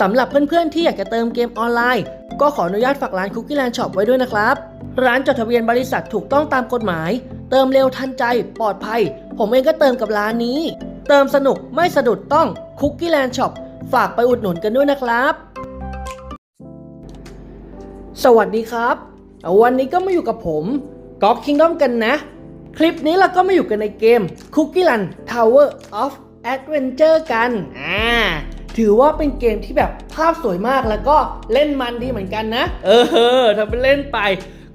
สำหรับเพื่อนๆที่อยากจะเติมเกมออนไลน์ ก็ขออนุญาตฝากร้าน Cookie Land Shop ไว้ด้วยนะครับ ร้านจดทะเบียนบริษัทถูกต้องตามกฎหมาย เติมเร็วทันใจ ปลอดภัย ผมเองก็เติมกับร้านนี้ เติมสนุกไม่สะดุดต้อง Cookie Land Shop ฝากไปอุดหนุนกันด้วยนะครับ สวัสดีครับ วันนี้ก็มาอยู่กับผมก๊อกคิงด้อมกันนะ คลิปนี้เราก็มาอยู่กันในเกม Cookie Run Tower of Adventure กันอ่า ถือว่าเป็นเกมที่แบบภาพสวยมากแล้วก็เล่นมันดีเหมือนกันนะ เออทำเป็นเล่นไป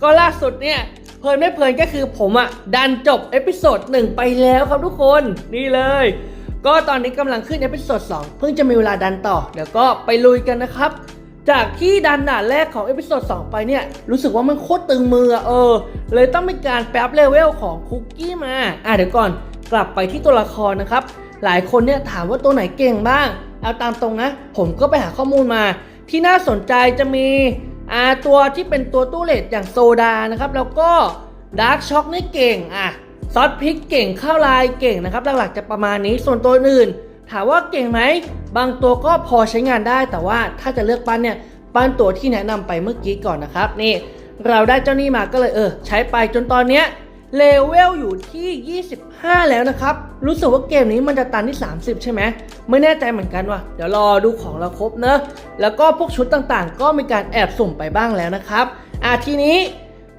ก็ล่าสุดเนี่ยเพลินไม่เพลินก็คือผมอะดันจบเอพิโซดหนึ่งไปแล้วครับทุกคนนี่เลย ก็ตอนนี้กำลังขึ้นเอพิโซด2เพิ่งจะมีเวลาดันต่อ เดี๋ยวก็ไปลุยกันนะครับ จากที่ดันด่านแรกของเอพิโซด2ไปเนี่ย รู้สึกว่ามันโคตรตึงมือเออ เลยต้องมีการแป๊บเลเวลของคุกกี้มา อะเดี๋ยวก่อนกลับไปที่ตัวละครนะครับ หลายคนเนี่ยถามว่าตัวไหนเก่งบ้าง เอาตามตรงนะ ผมก็ไปหาข้อมูลมา ที่น่าสนใจจะมีอ่าตัวที่เป็นตัวตู้เลดอย่างโซดานะครับ แล้วก็ดาร์กช็อกนี่เก่งอะซอสพริกเก่งข้าวลายเก่งนะครับ หลักๆจะประมาณนี้ส่วนตัวอื่น ถามว่าเก่งไหม บางตัวก็พอใช้งานได้ แต่ว่าถ้าจะเลือกปั้นเนี่ยปั้นตัวที่แนะนำไปเมื่อกี้ก่อนนะครับ นี่ เราได้เจ้านี่มาก็เลยเออ ใช้ไปจนตอนเนี้ยเลเวลอยู่ที่ 5 แล้วนะครับ รู้สึกว่าเกมนี้มันจะตันที่ 30 ใช่ไหมไม่แน่ใจเหมือนกันว่ะเดี๋ยวรอดูของเราครบเนอะแล้วก็พวกชุดต่างๆ ก็มีการแอบสุ่มไปบ้างแล้วนะครับอะทีนี้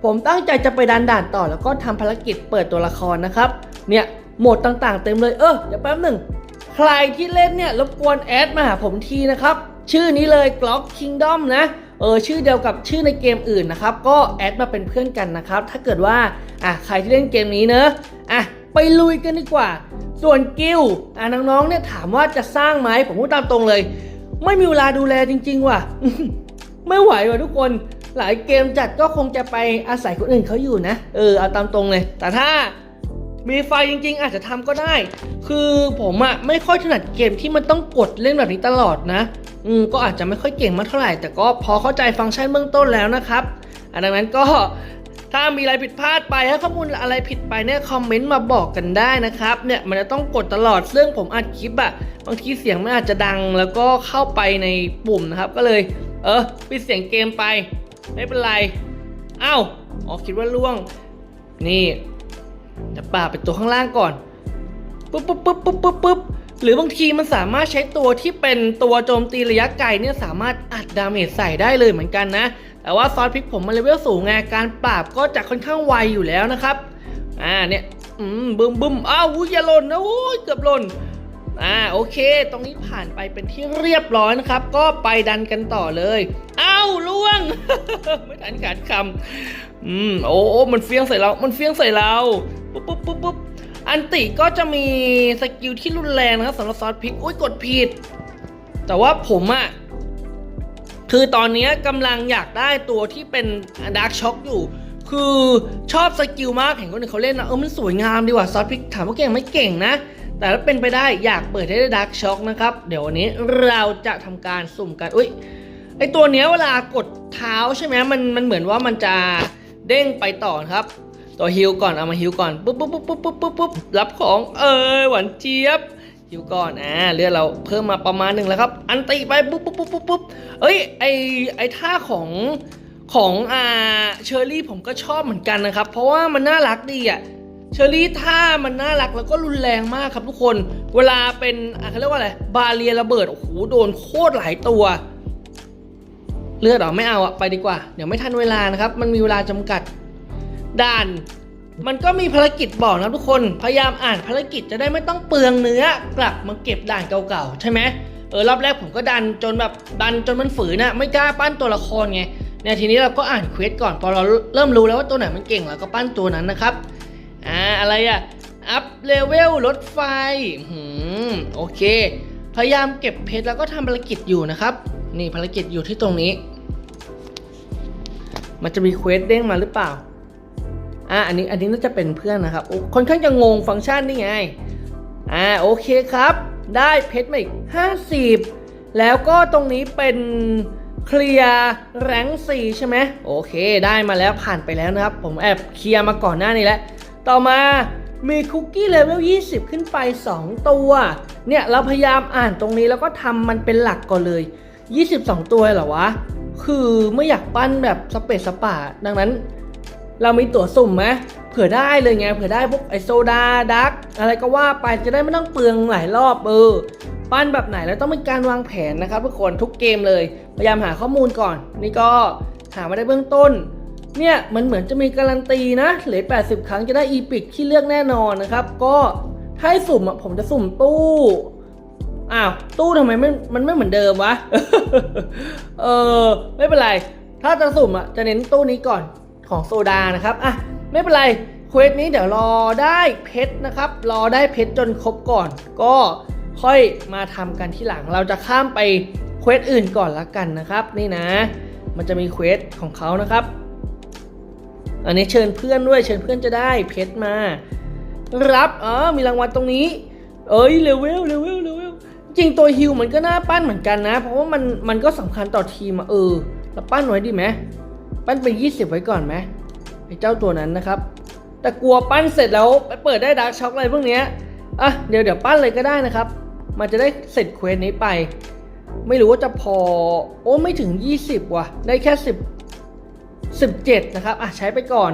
ผมตั้งใจจะไปดันด่านต่อแล้วก็ทำภารกิจเปิดตัวละครนะครับ เนี่ยโหมดต่างๆ เต็มเลยเออเดี๋ยวแป๊บหนึ่งใครที่เล่นเนี่ยรบกวนแอดมาหาผมทีนะครับ ชื่อนี้เลย Glock Kingdom นะเออชื่อเดียวกับชื่อในเกมอื่นนะครับ ก็แอดมาเป็นเพื่อนกันนะครับ ถ้าเกิดว่าอะใครที่เล่นเกมนี้เนอะอะ ไปลุยกันดีกว่า ส่วนกิลอะน้องๆเนี่ยถามว่าจะสร้างไหมผมพูดตามตรงเลย ไม่มีเวลาดูแลจริง ๆ ว่ะ ไม่ไหวว่ะทุกคนหลายเกมจัดก็คงจะไปอาศัยคนอื่นเขาอยู่นะ เออเอาตามตรงเลย แต่ถ้ามีไฟจริง ๆ อาจจะทำก็ได้ คือผมอะไม่ค่อยถนัดเกมที่มันต้องกดเล่นแบบนี้ตลอดนะ อืมก็อาจจะไม่ค่อยเก่งมากเท่าไหร่ แต่ก็พอเข้าใจฟังก์ชันเบื้องต้นแล้วนะครับ อันดังนั้นก็ ถ้ามีอะไรผิดพลาดไปถ้าข้อมูลอะไรผิดไปเนี่ยคอมเมนต์มาบอกกันได้นะครับเนี่ยมันจะต้องกดตลอดซึ่งผมอัดคลิปอะบางทีเสียงมันอาจจะดังแล้วก็เข้าไปในปุ่มนะครับ ก็เลย เออปิดเสียงเกมไป ไม่เป็นไรอ้าวอ๋อคิดว่าล่วง นี่จะป่าเป็นตัวข้างล่างก่อนปุ๊บปุ๊บปุ๊บปุ๊บปุ๊บปุ๊บหรือบางทีมันสามารถใช้ตัวที่เป็นตัวโจมตีระยะไกลเนี่ยสามารถอัดดาเมจใส่ได้เลยเหมือนกันนะ แต่ว่าซอสพริกผมมันเลเวลสูงไงการปราบก็จะค่อนข้างไวอยู่แล้วนะครับอ่าเนี่ยอืมบึมบึมอ้าวอยอย่าหล่นนะโอ้ยเกือบหล่นอ่าโอเค ตรงนี้ผ่านไปเป็นที่เรียบร้อยนะครับ ก็ไปดันกันต่อเลยอ้าวล่วง ไม่ทันขาดคำอืมโอ้โอ้มันเฟี้ยงใส่เรา มันเฟี้ยงใส่เราปุ๊บปุ๊บปุ๊บปุ๊บอันติก็จะมีสกิลที่รุนแรงนะครับสำหรับซอสพริกอุ้ยกดผิด แต่ว่าผมอะ คือตอนนี้กำลังอยากได้ตัวที่เป็นดาร์กช็อคอยู่ คือชอบสกิลมากเห็นคนอื่นเขาเล่นนะเออมันสวยงามดีว่ะซอสพริกถามว่าเก่งไหม่เก่งนะ แต่ถ้าเป็นไปได้อยากเปิดให้ได้ดาร์กช็อคนะครับ เดี๋ยววันนี้เราจะทำการสุ่มกัน อุ้ยไอตัวเนี้ยเวลากดเท้าใช่ไหมมันมันเหมือนว่ามันจะเด้งไปต่อนครับ ตัวฮิวก่อนเอามาฮิวก่อนปุ๊บปุ๊บปุ๊บปุ๊บปุ๊บปุ๊บรับของเออหวานเจี๊ยบ ฮิวก่อนอ่าเลือดเราเพิ่มมาประมาณหนึ่งแล้วครับ อันตีไปปุ๊บปุ๊บปุ๊บปุ๊บปุ๊บเอ้ยไอไอท่าของของอ่าเชอรี่ผมก็ชอบเหมือนกันนะครับ เพราะว่ามันน่ารักดีอะเชอรี่ท่ามันน่ารักแล้วก็รุนแรงมากครับทุกคน เวลาเป็นอะเขาเรียกว่าอะไรบาเรียระเบิดโอ้โหโดนโคตรหลายตัว เลือดหรอไม่เอาอะไปดีกว่า เดี๋ยวไม่ทันเวลานะครับ มันมีเวลาจำกัด ด่าน มันก็มีภารกิจบอกนะทุกคน พยายามอ่านภารกิจจะได้ไม่ต้องเปลืองเนื้อกลับมาเก็บด่านเก่าๆ ใช่ไหมเออรอบแรกผมก็ดันจนแบบดันจนมันฝืนอะไม่กล้าปั้นตัวละครไงเนี่ยทีนี้เราก็อ่านเควสก่อนพอเราเริ่มรู้แล้วว่าตัวไหนมันเก่งเราก็ปั้นตัวนั้นนะครับอ่าอะไรอะอัพเลเวลรถไฟหืมโอเค พยายามเก็บเพชรแล้วก็ทำภารกิจอยู่นะครับ นี่ภารกิจอยู่ที่ตรงนี้ มันจะมีเควสเด้งมาหรือเปล่า อ่าอันนี้อันนี้น่าจะเป็นเพื่อนนะครับโอ้ค่อนข้างจะงงฟังก์ชันนี่ไงอ่าโอเคครับ ได้เพชรมาอีก50 แล้วก็ตรงนี้เป็นเคลียร์แรงสี่ใช่ไหมโอเค ได้มาแล้วผ่านไปแล้วนะครับ ผมแอบเคลียร์มาก่อนหน้านี้แล้ว ต่อมามีคุกกี้เลเวล 20 ขึ้นไป 2 ตัว เนี่ย เราพยายามอ่านตรงนี้แล้วก็ทำมันเป็นหลักก่อนเลย 22 ตัวเหรอวะ คือไม่อยากปั้นแบบสเปซสปาดังนั้น เรามีตั๋วสุ่มไหมเผื่อได้เลยไงเผื่อได้พวกไอโซดาดัก อะไรก็ว่าไปจะได้ไม่ต้องเปลืองหลายรอบเออปั้นแบบไหนแล้วต้องเป็นการวางแผนนะครับทุกคนทุกเกมเลย พยายามหาข้อมูลก่อน นี่ก็หามาได้เบื้องต้น เนี่ยมันเหมือนจะมีการันตีนะเหลือ 80 ครั้งจะได้อีพิกที่เลือกแน่นอนนะครับ ก็ถ้าให้สุ่มอะผมจะสุ่มตู้อ้าวตู้ทำไมไม่มันไม่เหมือนเดิมวะเออไม่เป็นไร ถ้าจะสุ่มอะจะเน้นตู้นี้ก่อน ของโซดานะครับอะไม่เป็นไรเควสนี้เดี๋ยวรอได้เพชรนะครับ รอได้เพชรจนครบก่อน ก็ค่อยมาทำกันที่หลัง เราจะข้ามไปเควสอื่นก่อนละกันนะครับ นี่นะ มันจะมีเควสของเขานะครับ อันนี้เชิญเพื่อนด้วย เชิญเพื่อนจะได้เพชรมา รับอ๋อมีรางวัลตรงนี้ เอ้ยเลเวลเลเวลเลเวลจริงตัวฮิวมันก็น่าปั้นเหมือนกันนะ เพราะว่ามันมันก็สำคัญต่อทีมอะเออเราปั้นไว้ดีไหม ปั้นไป20 ไว้ก่อนไหมไอ้เจ้าตัวนั้นนะครับ แต่กลัวปั้นเสร็จแล้วไปเปิดได้ดาร์กช็อกอะไรพวกเนี้ยอะเดี๋ยวเดี๋ยวปั้นเลยก็ได้นะครับ มันจะได้เสร็จเควสนี้ไป ไม่รู้ว่าจะพอ โอ้ไม่ถึง 20 ว่ะ ได้แค่ 10 17 นะครับอะใช้ไปก่อน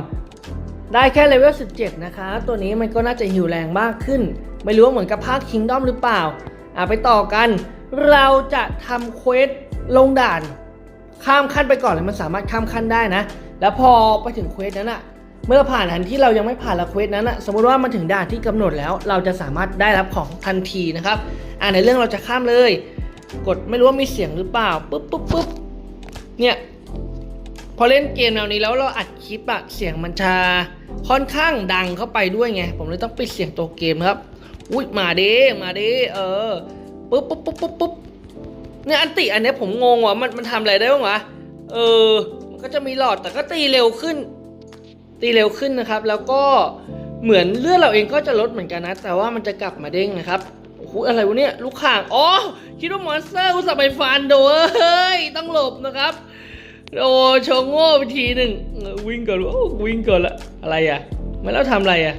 ได้แค่เลเวล 17 นะคะ ตัวนี้มันก็น่าจะหิวแรงมากขึ้น ไม่รู้ว่าเหมือนกับภาคคิงดอมหรือเปล่า อะไปต่อกัน เราจะทำเควสลงด่าน ข้ามขั้นไปก่อนเลยมันสามารถข้ามขั้นได้นะ แล้วพอไปถึงเควสนั้นอะเมื่อผ่านอันที่เรายังไม่ผ่านละเควสนั้นอะสมมติว่ามันถึงด่านที่กำหนดแล้ว เราจะสามารถได้รับของทันทีนะครับอ่าในเรื่องเราจะข้ามเลย กดไม่รู้ว่ามีเสียงหรือเปล่าปุ๊บปุ๊บปุ๊บเนี่ยพอเล่นเกมแนวนี้แล้วเราอัดคลิปอะเสียงมันจะค่อนข้างดังเข้าไปด้วยไง ผมเลยต้องปิดเสียงตัวเกมครับ อุ้ยมาเด้มาเด้เออปุ๊บปุ๊บปุ๊บปุ๊บปุ๊บ เนี่ยอันติอันเนี้ยผมงงว่ะมันมันทำอะไรได้บ้างวะเออมันก็จะมีหลอดแต่ก็ตีเร็วขึ้น ตีเร็วขึ้นนะครับ แล้วก็เหมือนเลือดเราเองก็จะลดเหมือนกันนะ แต่ว่ามันจะกลับมาเด้งนะครับโอ้โหอะไรวะเนี่ยลูกข่างอ๋อคิดว่ามอนสเตอร์อุตส่าห์ไปฟันโดเฮ้ยต้องหลบนะครับโอ้ชว์โง่ไปทีหนึ่งวิ่งก่อนโอ้วิ่งก่อนละอะไรอะไม่แล้วทำอะไรอะ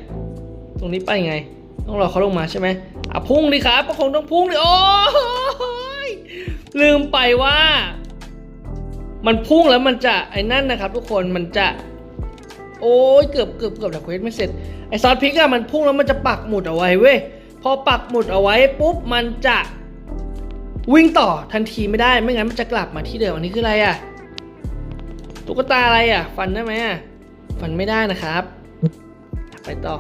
ตรงนี้ไปไง ต้องรอเขาลงมาใช่ไหมอะพุ่งดิครับก็คงต้องพุ่งดิโอ้ ลืมไปว่า มันพุ่งแล้วมันจะไอ้นั่นนะครับ ทุกคนมันจะ โอ้ยเกือบเกือบเกือบแต่เควสไม่เสร็จไอซอสพริกอะมันพุ่งแล้วมันจะปักหมุดเอาไว้เว้ยพอปักหมุดเอาไว้ปุ๊บมันจะวิ่งต่อทันทีไม่ได้ไม่งั้นมันจะกลับมาที่เดิมอันนี้คืออะไรอะตุ๊กตาอะไรอะฟันได้ไหมอะฟันไม่ได้นะครับ ไปต่อ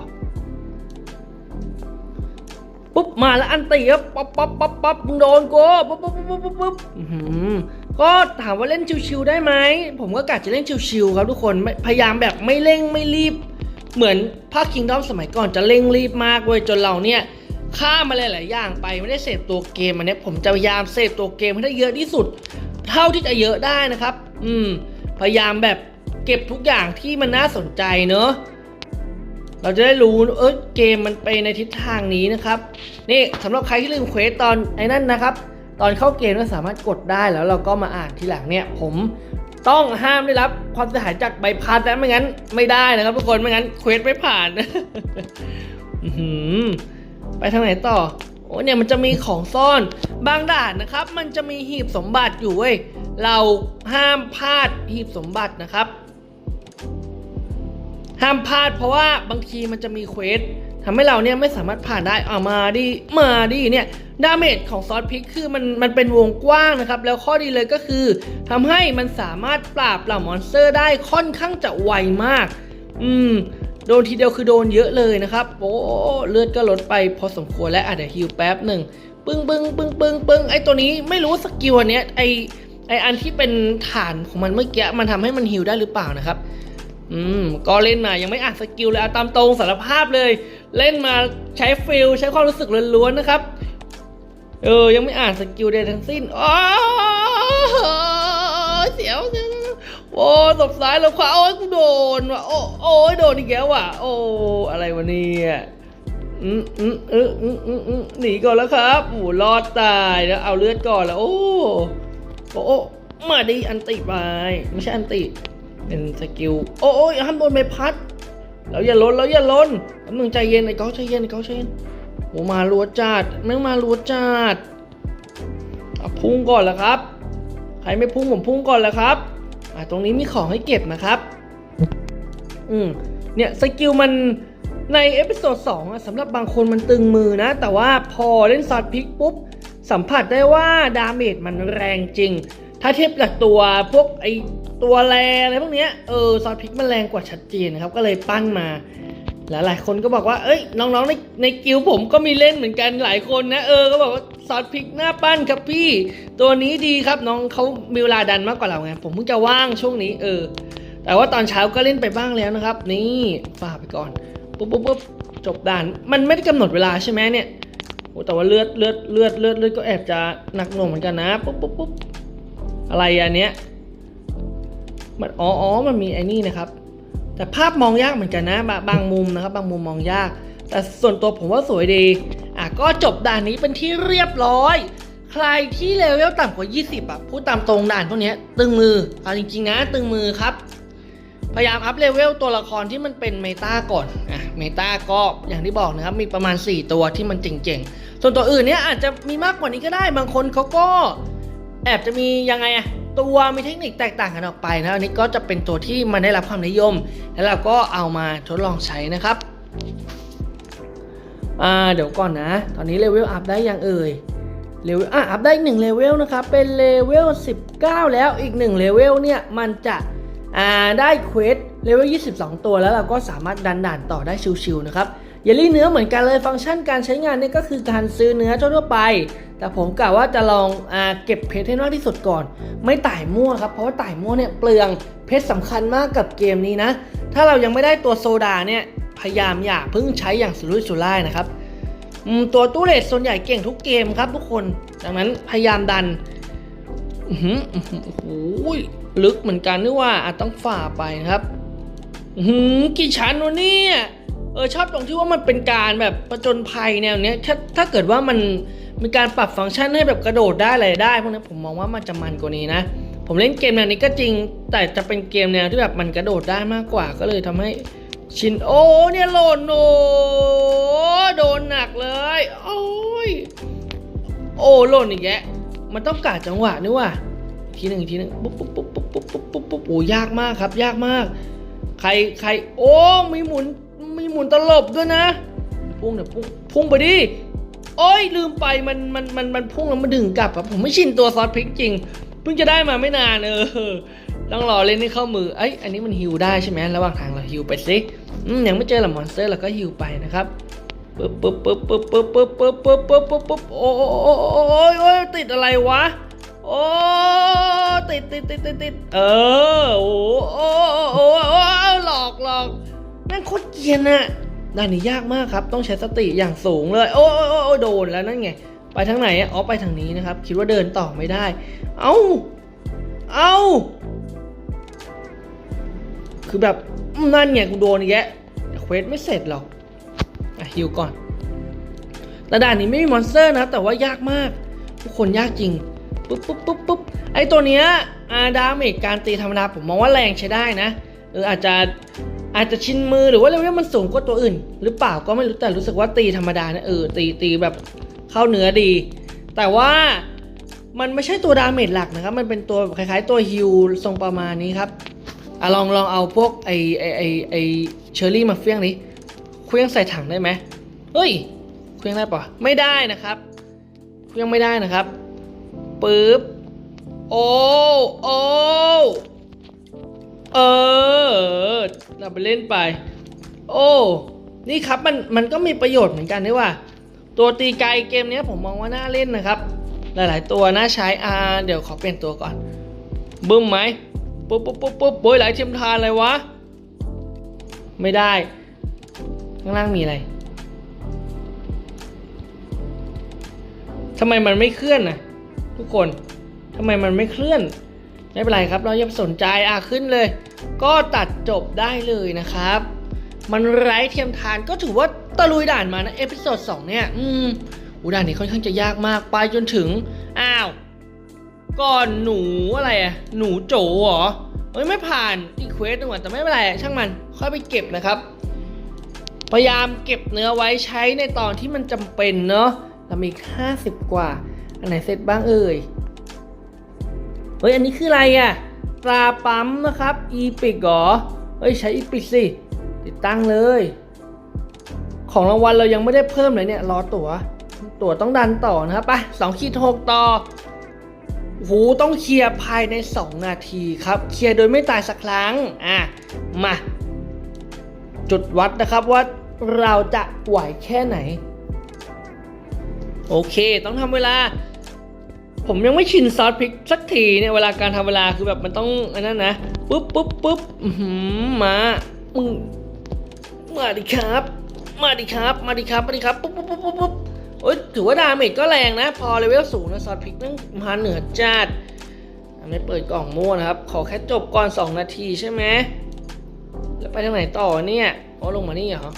ปุ๊บมาแล้วอันตีครับป๊อปป๊อปป๊อปป๊อปมึงโดนกูปุ๊บปุ๊บปุ๊บปุ๊บปุ๊บอื้อหือก็ถามว่าเล่นชิวๆได้ไหมผมก็กะจะเล่นชิวๆครับทุกคนพยายามแบบไม่เร่งไม่รีบ เหมือนภาคคิงดอมสมัยก่อนจะเร่งรีบมากเว้ยจนเราเนี่ยข้ามมาหลายๆอย่างไปไม่ได้เสพตัวเกมอันนี้ผมจะพยายามเสพตัวเกมให้ได้เยอะที่สุด เท่าที่จะเยอะได้นะครับ อืมพยายามแบบเก็บทุกอย่างที่มันน่าสนใจเนอะ เราจะได้รู้เออเกมมันไปในทิศทางนี้นะครับ นี่สำหรับใครที่ลืมเควสตอนไอ้นั่นนะครับ ตอนเข้าเกมก็สามารถกดได้แล้วเราก็มาอ่านทีหลังเนี่ย ผมต้องห้ามได้รับความเสียหายจากใบพัดและไม่งั้นไม่ได้นะครับทุกคนไม่งั้นเควสไม่ผ่านไปทางไหนต่อโอ้เนี่ยมันจะมีของซ่อนบางด่านนะครับ มันจะมีหีบสมบัติอยู่เว้ยเราห้ามพลาดหีบสมบัตินะครับ ห้ามพลาดเพราะว่าบางทีมันจะมีเควสทำให้เราเนี่ยไม่สามารถผ่านได้เอามาดิมาดิเนี่ยดาเมจของซอสพริกคือมันมันเป็นวงกว้างนะครับ แล้วข้อดีเลยก็คือทำให้มันสามารถปราบเหล่ามอนสเตอร์ได้ค่อนข้างจะไวมาก อืมโดนทีเดียวคือโดนเยอะเลยนะครับโอ้เลือดก็ลดไปพอสมควรและอาจจะฮิวแป๊บหนึ่งปึ้งปึ้งปึ้งปึ้งปึ้งไอตัวนี้ไม่รู้สกิลอันเนี้ยไอไออันที่เป็นฐานของมันเมื่อกี้มันทำให้มันฮิวได้หรือเปล่านะครับ อืมก็เล่นมายังไม่อ่านสกิลเลยเอาตามตรงสารภาพเลย เล่นมาใช้ฟิลใช้ความรู้สึกล้วนๆนะครับ เออ ยังไม่อ่านสกิลใดทั้งสิ้นอ๋อเสียวเสียวโอ้ตบซ้ายแล้วขวาโอ้ยกูโดนว่ะโอ้โอ้ยโดนอีกแล้วว่ะ โอ้อะไรวะเนี่ยอืมอืมอืมอืมอืมอืมหนีก่อนแล้วครับโอ้รอดตายแล้วเอาเลือดก่อนแล้ว โอ้โอ้มาดิอันติไปไม่ใช่อันติ เป็นสกิล โอ้ยห้ามโดนใบพัด เราอย่าล้นเราอย่าล้นแป๊บนึงใจเย็นไอ้ก้อใจเย็นไอ้ก้อใจเย็นโอ้มาลัวจัดแม่งมาลัวจัดพุ่งก่อนแล้วครับ ใครไม่พุ่งผมพุ่งก่อนแล้วครับอ่าตรงนี้มีของให้เก็บนะครับ อืมเนี่ยสกิลมันในเอพิโซด2อะสำหรับบางคนมันตึงมือนะ แต่ว่าพอเล่นซอสพลิกปุ๊บ สัมผัสได้ว่าดาเมจมันแรงจริง ถ้าเทียบจากตัวพวกไอตัวแรงอะไรพวกเนี้ยเออซอสพลิกมันแรงกว่าชัดเจนนะครับ ก็เลยปั้นมาหลายหลายคนก็บอกว่า เอ้ย น้องๆ ในในกิลด์ผมก็มีเล่นเหมือนกันหลายคนนะ เออ ก็บอกว่าซอสพริกหน้าปั้นครับพี่ ตัวนี้ดีครับน้องเขามีเวลาดันมากกว่าเราไง ผมเพิ่งจะว่างช่วงนี้ เออ แต่ว่าตอนเช้าก็เล่นไปบ้างแล้วนะครับ นี่ฝ่าไปก่อน ปุ๊บปุ๊บปุ๊บจบด่าน มันไม่ได้กำหนดเวลาใช่ไหมเนี่ย โอ้แต่ว่าเลือดเลือดเลือดเลือดเลือดก็แอบจะหนักหน่วงเหมือนกันนะ ปุ๊บปุ๊บปุ๊บ อะไรอันเนี้ยมันอ๋ออมันมีไอ้นี่นะครับ แต่ภาพมองยากเหมือนกันนะบางบางมุมนะครับ บางมุมมองยาก แต่ส่วนตัวผมว่าสวยดี อะก็จบด่านนี้เป็นที่เรียบร้อย ใครที่เลเวลต่ำกว่า 20อะพูดตามตรงด่านพวกนี้ตึงมือเอาจริงๆนะ ตึงมือครับ พยายามอัพเลเวลตัวละครที่มันเป็นเมตาก่อนอะเมตาก็อย่างที่บอกนะครับ มีประมาณ 4 ตัวที่มันเจ๋งๆ ส่วนตัวอื่นเนี้ยอาจจะมีมากกว่านี้ก็ได้บางคนเขาก็ แอบจะมียังไงอะตัวมีเทคนิคแตกต่างกันออกไปนะอันนี้ก็จะเป็นตัวที่มันได้รับความนิยม แล้วเราก็เอามาทดลองใช้นะครับอ่าเดี๋ยวก่อนนะ ตอนนี้เลเวลอัพได้ยังเอ่ยเลเวลอะอัพได้อีกหนึ่งเลเวลนะครับ เป็นเลเวล19 แล้วอีกหนึ่งเลเวลเนี่ยมันจะอ่าได้เควสเลเวล22 ตัวแล้วเราก็สามารถดันด่านต่อได้ชิวๆนะครับ เยลลี่เนื้อเหมือนกันเลยฟังก์ชันการใช้งานเนี่ยก็คือการซื้อเนื้อทั่วไป แต่ผมกะว่าจะลองอเก็บเพชรให้มากที่สุดก่อน ไม่ต่ายมั่วครับ เพราะว่าต่ายมั่วเนี่ยเปลืองเพชรสำคัญมากกับเกมนี้นะ ถ้าเรายังไม่ได้ตัวโซดาเนี่ยพยายามอย่าเพิ่งใช้อย่างสุรุ่ยสุร่ายนะครับตัวตู้เลสส่วนใหญ่เก่งทุกเกมครับทุกคนดังนั้นพยายามดันอือหืออื้อหือโอ้โหลึกเหมือนกันนึกว่าอาจต้องฝ่าไปนะครับหือกี่ชั้นวะเนี่ย เออชอบตรงที่ว่ามันเป็นการแบบประจนภัยแนวเนี้ยถ้าถ้าเกิดว่ามันมีการปรับฟังก์ชันให้แบบกระโดดได้อะไรได้พวกนี้ผมมองว่ามันจะมันกว่านี้นะ ผมเล่นเกมแนวนี้ก็จริง แต่จะเป็นเกมแนวที่แบบมันกระโดดได้มากกว่าก็เลยทำให้ชินโอ้เนี่ยหล่นโอ้โดนหนักเลยโอ้ยโอ้หล่นอีกแยะ มันต้องกาดจังหวะนี่ว่ะทีหนึ่งทีหนึ่งปุ๊บปุ๊บปุ๊บปุ๊บปุ๊บปุ๊บปุ๊บโอ้ยากมากครับ ยากมาก ใครใครโอ้มีหมุน มีหมุนตลบด้วยนะ พุ่งเดี๋ยวพุ่งพุ่งไปดิโอ้ยลืมไปมันมันมันมันพุ่งแล้วมันดึงกลับครับผมไม่ชินตัวซอสพริกจริงเพิ่งจะได้มาไม่นานเออต้องรอเล่นให้เข้ามือเอ้อันนี้มันฮิวได้ใช่ไหมระหว่างทางเราฮิวไปสิอืมยังไม่เจอหรอมอนสเตอร์เราก็ฮิวไปนะครับปึ๊บปึ๊บปึ๊บปึ๊บปึ๊บปึ๊บปึ๊บปึ๊บปึ๊บปึ๊บปึ๊บโอ้โอ้โอ้ยโอ้ยติดอะไรวะโอ้ติดติดติดติดติดเออโอ้โอ้โอ้โอ้หลอกหลอก นั่นโคตรเกียนอะด่านนี้ยากมากครับ ต้องใช้สติอย่างสูงเลย โอ้โอ้โอ้โอ้โดนแล้วนั่นไง ไปทางไหนอะอ๋อไปทางนี้นะครับ คิดว่าเดินต่อไม่ได้ เอ้า เอ้า คือแบบนั่นไงกูโดนอีกแยะเควสไม่เสร็จหรอกอะฮิวก่อนแต่ด่านนี้ไม่มีมอนสเตอร์นะแต่ว่ายากมาก ทุกคนยากจริงปุ๊บปุ๊บปุ๊บปุ๊บไอตัวเนี้ยอาดาเมจการตีธรรมดาผมมองว่าแรงใช้ได้นะ เอออาจจะอาจจะชินมือหรือว่าเลเวลมันสูงกว่าตัวอื่น หรือเปล่าก็ไม่รู้แต่รู้สึกว่าตีธรรมดานะเออตีตีแบบเข้าเนื้อดี แต่ว่ามันไม่ใช่ตัวดาเมจหลักนะครับ มันเป็นตัวคล้ายๆ ตัวฮิลทรงประมาณนี้ครับอะลองลองเอาพวกไอไอไอไอเชอร์รี่มาเฟี้ยงนี้เครื่องใส่ถังได้ไหมเฮ้ยเครื่องได้ปะไม่ได้นะครับเครื่องไม่ได้นะครับปึ๊บโอ้โอ้ เออเราไปเล่นไป โอ้ นี่ครับมันมันก็มีประโยชน์เหมือนกันด้วยว่า ตัวตีไกลเกมนี้ผมมองว่าน่าเล่นนะครับ หลาย ๆ ตัวน่าใช้อ่าเดี๋ยวขอเปลี่ยนตัวก่อนบึ้มไหมปุ๊บปุ๊บปุ๊บปุ๊บโบยหลายเทียมทานเลยวะ ไม่ได้ ข้างล่างมีอะไรทำไมมันไม่เคลื่อนนะทุกคนทำไมมันไม่เคลื่อน ไม่เป็นไรครับ เราย่าสนใจอะขึ้นเลย ก็ตัดจบได้เลยนะครับ มันไร้เทียมทานก็ถือว่าตะลุยด่านมานะเอพิโซดสองเนี่ย อืมอูด่านนี้ค่อนข้างจะยากมากไปจนถึง อ้าวก่อนหนูอะไรอะหนูโจเหรอเอ้ยไม่ผ่านอีเควสหนึ่งว่ะแต่ไม่เป็นไรช่างมัน ค่อยไปเก็บนะครับ พยายามเก็บเนื้อไว้ใช้ในตอนที่มันจำเป็นเนาะเรามีห้าสิบกว่า อันไหนเสร็จบ้างเอ่ย เฮ้ยอันนี้คืออะไรอะ่ะตราปั๊มนะครับอีพิกเหรอเฮ้ยใช้อีพิกสิติดตั้งเลย ของรางวัลเรายังไม่ได้เพิ่มเลยเนี่ยรอตัว๋วตั๋วต้องดันต่อนะครับไปสองขีดหกต่อโอ้โหต้องเคลียร์ภายใน 2 นาทีครับ เคลียร์โดยไม่ตายสักครั้ง อะ มา จุดวัดนะครับว่าเราจะไหวแค่ไหน โอเค ต้องทำเวลา ผมยังไม่ชินซอสพริกสักทีเนี่ยเวลาการทำเวลาคือแบบมันต้องอันนั้นนะปุ๊บปุ๊บปุ๊บมามึงมาดิครับ มาดิครับ มาดิครับ มาดิครับปุ๊บปุ๊บปุ๊บปุ๊บปุ๊บโอ้ยถือว่าดาเมจก็แรงนะ พอเลเวลสูงนะซอสพริกนั่งมาเหนือจัดไม่เปิดกล่องมั่วนะครับ ขอแค่จบก่อน 2 นาทีใช่ไหมแล้วไปทางไหนต่อเนี่ยอ๋อลงมานี่เหรอ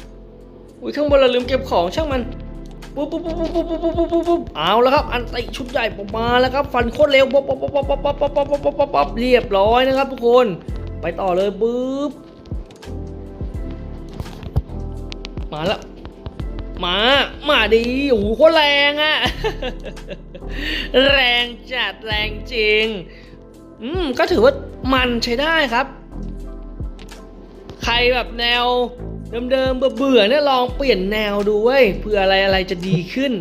อุ้ยข้างบนเราลืมเก็บของช่างมัน ปุ๊บปุ๊บปุ๊บปุ๊บปุ๊บปุ๊บปุ๊บปุ๊บปุ๊บเอาแล้วครับ อันติชุดใหญ่ออกมาแล้วครับ ฟันโคตรเร็วป๊บป๊บป๊บป๊บป๊บป๊บป๊บป๊บป๊บป๊บป๊บป๊บเรียบร้อยนะครับทุกคน ไปต่อเลยปุ๊บ มาแล้วมา มาดี โอ้โหโคตรแรงอะแรงจัดแรงจริง อืม ก็ถือว่ามันใช้ได้ครับ ใครแบบแนว เดิมๆเบื่อๆเนี่ยลองเปลี่ยนแนวดูเว้ยเพื่ออะไรอะไรจะดีขึ้น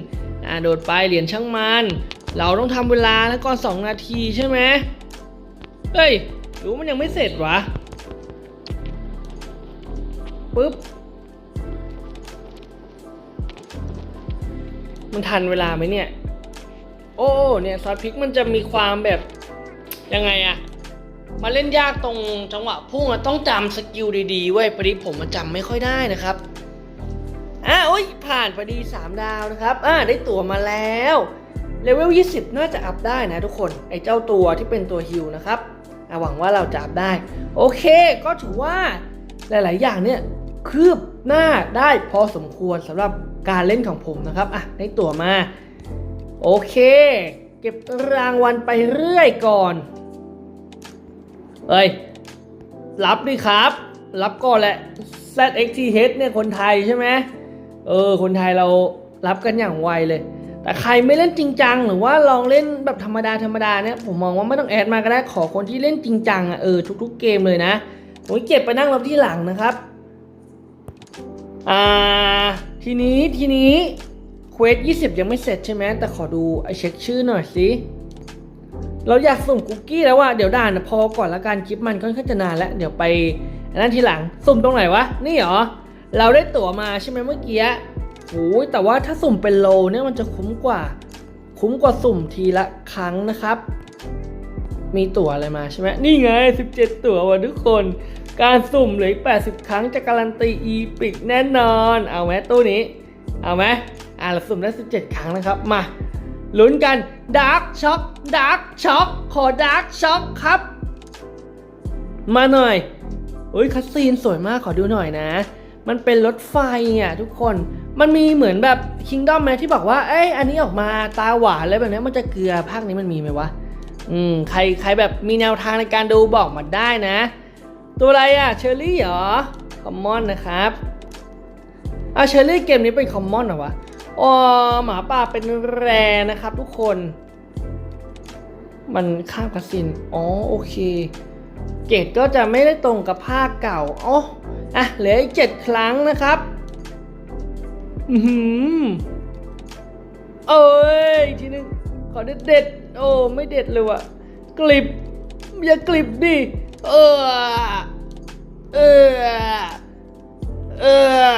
อ่าโดดไปเหรียญช่างมันเราต้องทำเวลาแล้วก่อน2นาทีใช่ไหมเฮ้ยหรือมันยังไม่เสร็จวะปึ๊บมันทันเวลาไหมเนี่ย โอ้เนี่ยซอสพริกมันจะมีความแบบยังไงอะ มาเล่นยากตรงจังหวะพุ่งต้องจำสกิลดีๆเว้ยพอดีผมมาจำไม่ค่อยได้นะครับอะโอ้ยผ่านพอดี 3 ดาวนะครับอะได้ตั๋วมาแล้วเลเวล 20 น่าจะอัพได้นะทุกคน ไอ้เจ้าตัวที่เป็นตัวฮิลนะครับอะหวังว่าเราจะอัพได้ โอเค ก็ถือว่าหลาย ๆ อย่างเนี่ยคืบหน้าได้พอสมควรสำหรับการเล่นของผมนะครับอะได้ตั๋วมา โอเค เก็บรางวัลไปเรื่อยก่อน เอ้ย รับดิครับ รับก่อนแหละ ZXTH เนี่ยคนไทยใช่ไหมเออ คนไทยเรารับกันอย่างไวเลย แต่ใครไม่เล่นจริงจัง หรือว่าลองเล่นแบบธรรมดาธรรมดาเนี่ยผมมองว่าไม่ต้องแอดมาก็ได้ขอคนที่เล่นจริงจังอะเออทุกๆเกมเลยนะผมเก็บไปนั่งรับที่หลังนะครับอ่าทีนี้ทีนี้เควส20ยังไม่เสร็จใช่ไหมแต่ขอดูไอเช็คชื่อหน่อยสิ เราอยากสุ่มคุกกี้แล้วว่าเดี๋ยวด่านพอก่อนละกันคลิปมันค่อนข้างจะนานแล้วเดี๋ยวไปอันนั้นทีหลังสุ่มตรงไหนวะนี่เหรอเราได้ตั๋วมาใช่ไหมเมื่อกี้โอ้ยแต่ว่าถ้าสุ่มเป็นโลเนี่ยมันจะคุ้มกว่า คุ้มกว่าสุ่มทีละครั้งนะครับ มีตั๋วอะไรมาใช่ไหมนี่ไง 17 ตั๋วว่ะทุกคน การสุ่มเหลืออีก80 ครั้งจะการันตีอีพิกแน่นอน เอาไหมตู้นี้ เอาไหมอ่าเราสุ่มได้ 17 ครั้งนะครับมา ลุ้นกันดาร์กช็อคดาร์กช็อคขอดาร์กช็อคครับ มาหน่อยอุ้ยคัสซีนสวยมากขอดูหน่อยนะ มันเป็นรถไฟอะทุกคนมันมีเหมือนแบบคิงดอมไหมที่บอกว่าเอ้ยอันนี้ออกมาตาหวานอะไรแบบนี้มันจะเกลือภาคนี้มันมีไหมวะอืมใครใครแบบมีแนวทางในการดูบอกมาได้นะ ตัวอะไรอะเชอร์รี่เหรอคอมมอนนะครับอะเชอร์รี่เกมนี้เป็นคอมมอนเหรอวะ อ๋อหมาป่าเป็นแรนะครับทุกคน มันข้ามคาสินอ๋อโอเค เกรดก็จะไม่ได้ตรงกับภาคเก่าอ๋ออะเหลืออีกเจ็ดครั้งนะครับ อือหือเอ้ยอีกทีนึงขอเด็ดเด็ดโอ้ไม่เด็ดเลยว่ะกลิบ อย่ากลิบดิเออเออเออ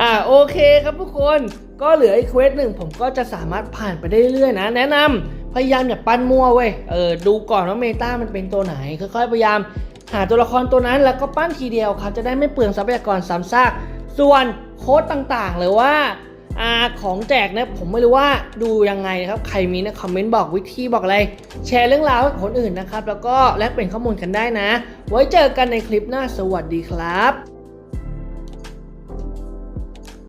อ่าโอเคครับทุกคนก็เหลืออีกเควสหนึ่งผมก็จะสามารถผ่านไปได้เรื่อยๆนะ แนะนำพยายามอย่าปั้นมั่วเว้ยเออดูก่อนว่าเมตามันเป็นตัวไหนค่อยๆพยายาม หาตัวละครตัวนั้นแล้วก็ปั้นทีเดียวครับจะได้ไม่เปลืองทรัพยากรซ้ำซากส่วนโค้ดต่างๆหรือว่าอ่าของแจกเนี่ยผมไม่รู้ว่าดูยังไงนะครับ ใครมีนะคอมเมนต์บอกวิธีบอกอะไร แชร์เรื่องราวให้คนอื่นนะครับ แล้วก็แลกเปลี่ยนข้อมูลกันได้นะ ไว้เจอกันในคลิปหน้าสวัสดีครับ